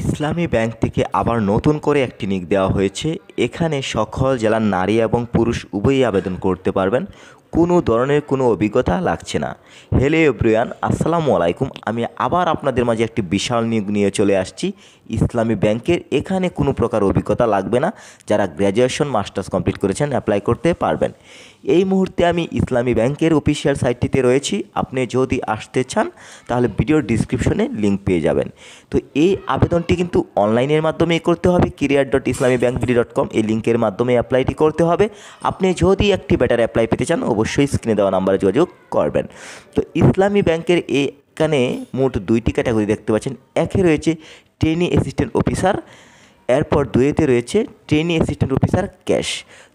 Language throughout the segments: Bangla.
ইসলামী ব্যাংক থেকে আবার নতুন করে একটি নিক দেওয়া হয়েছে। এখানে সকল জেলার নারী এবং পুরুষ উভয়ই আবেদন করতে পারবেন। কোনো ধরনের কোনো অভিজ্ঞতা লাগছে না। হেলে এব্রিয়ান আসসালামু আলাইকুম। আমি আবার আপনাদের মাঝে একটি বিশাল নিয়োগ নিয়ে চলে আসছি। ইসলামী ব্যাংকের এখানে কোনো প্রকার অভিজ্ঞতা লাগবে না। যারা গ্র্যাজুয়েশন, মাস্টার্স কমপ্লিট করেছেন, অ্যাপ্লাই করতে পারবেন। এই মুহূর্তে আমি ইসলামী ব্যাংকের অফিসিয়াল সাইটটিতে রয়েছি। আপনি যদি আসতে চান, তাহলে ভিডিওর ডিসক্রিপশনে লিঙ্ক পেয়ে যাবেন। তো এই আবেদনটি কিন্তু অনলাইনের মাধ্যমেই করতে হবে। Career dot Islami bank BD dot com এই লিঙ্কের মাধ্যমে অ্যাপ্লাইটি করতে হবে। আপনি যদি একটি বেটার অ্যাপ্লাই পেতে চান, অবশ্যই স্ক্রিনে দেওয়া নাম্বারে যোগাযোগ করবেন। তো ইসলামী ব্যাংকের এখানে মোট দুইটি ক্যাটাগরি দেখতে পাচ্ছেন। একে রয়েছে ট্রেনি অ্যাসিস্ট্যান্ট অফিসার এরপর দুয়েতে রয়েছে ট্রেনি অ্যাসিস্ট্যান্ট অফিসার ক্যাশ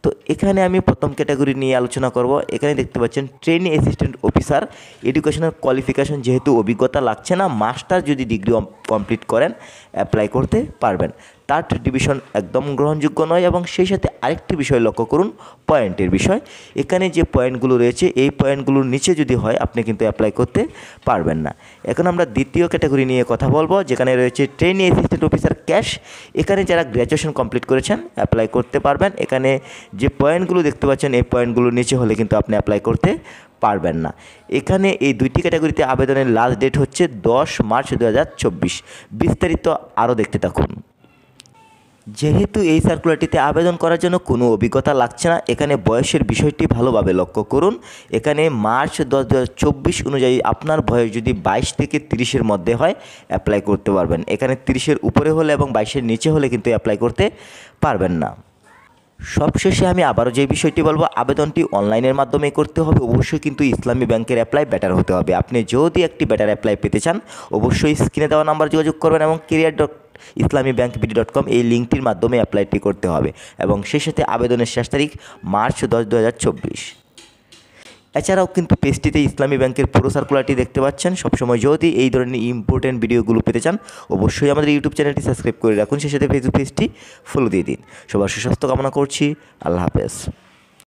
তো এখানে আমি প্রথম ক্যাটাগরি নিয়ে আলোচনা করব। এখানে দেখতে পাচ্ছেন trainee assistant officer. Educational qualification যেহেতু অভিজ্ঞতা লাগছে না, মাস্টার যদি ডিগ্রি কমপ্লিট করেন, অ্যাপ্লাই করতে পারবেন। থার্ড ডিভিশন একদম গ্রহণযোগ্য নয় এবং সেই সাথে আরেকটি বিষয় লক্ষ্য করুন, পয়েন্টের বিষয়। এখানে যে পয়েন্টগুলো রয়েছে, এই পয়েন্টগুলোর নিচে যদি হয়, আপনি কিন্তু অ্যাপ্লাই করতে পারবেন না। এখন আমরা দ্বিতীয় ক্যাটাগরি নিয়ে কথা বলব, যেখানে রয়েছে ট্রেনি অ্যাসিস্ট্যান্ট অফিসার ক্যাশ। এখানে যারা গ্র্যাজুয়েশন কমপ্লিট করেছেন, অ্যাপ্লাই করতে পারবেন। এখানে যে পয়েন্টগুলো দেখতে পাচ্ছেন, এই পয়েন্টগুলোর নিচে হলে কিন্তু আপনি অ্যাপ্লাই করতে পারবেন না। এখানে এই দুইটি ক্যাটাগরিতে আবেদনের লাস্ট ডেট হচ্ছে দশ মার্চ দু হাজার চব্বিশ। বিস্তারিত আরও দেখতে থাকুন। যেহেতু এই সার্কুলারটিতে আবেদন করার জন্য কোনো অভিজ্ঞতা লাগছে না, এখানে বয়সের বিষয়টি ভালোভাবে লক্ষ্য করুন। এখানে মার্চ দশ চব্বিশ অনুযায়ী আপনার বয়স যদি বাইশ থেকে তিরিশের মধ্যে হয় অ্যাপ্লাই করতে পারবেন। এখানে তিরিশের উপরে হলে এবং বাইশের নিচে হলে কিন্তু অ্যাপ্লাই করতে পারবেন না। সবশেষে আমি আবারও যে বিষয়টি বলব, আবেদনটি অনলাইনের মাধ্যমে করতে হবে। অবশ্যই কিন্তু ইসলামী ব্যাংকের অ্যাপ্লাই বেটার হতে হবে। আপনি যদি একটি ব্যাটার অ্যাপ্লাই পেতে চান, অবশ্যই স্ক্রিনে দেওয়া নাম্বার যোগাযোগ করবেন এবং career dot Islami bank BD dot com এই লিঙ্কটির মাধ্যমে অ্যাপ্লাইটি করতে হবে। এবং সেই সাথে আবেদনের শেষ তারিখ, মার্চ দশ দু হাজার চব্বিশ। এছাড়াও কিন্তু পেজটিতে ইসলামী ব্যাংকের পুরো সার্কুলারটি দেখতে পাচ্ছেন। সবসময় যদি এই ধরনের ইম্পর্টেন্ট ভিডিওগুলো পেতে চান, অবশ্যই আমাদের ইউটিউব চ্যানেলটি সাবস্ক্রাইব করে রাখুন। সেই সাথে ফেসবুক পেজটি ফলো দিয়ে দিন। সবার সুস্বাস্থ্য কামনা করছি। আল্লাহ হাফেজ।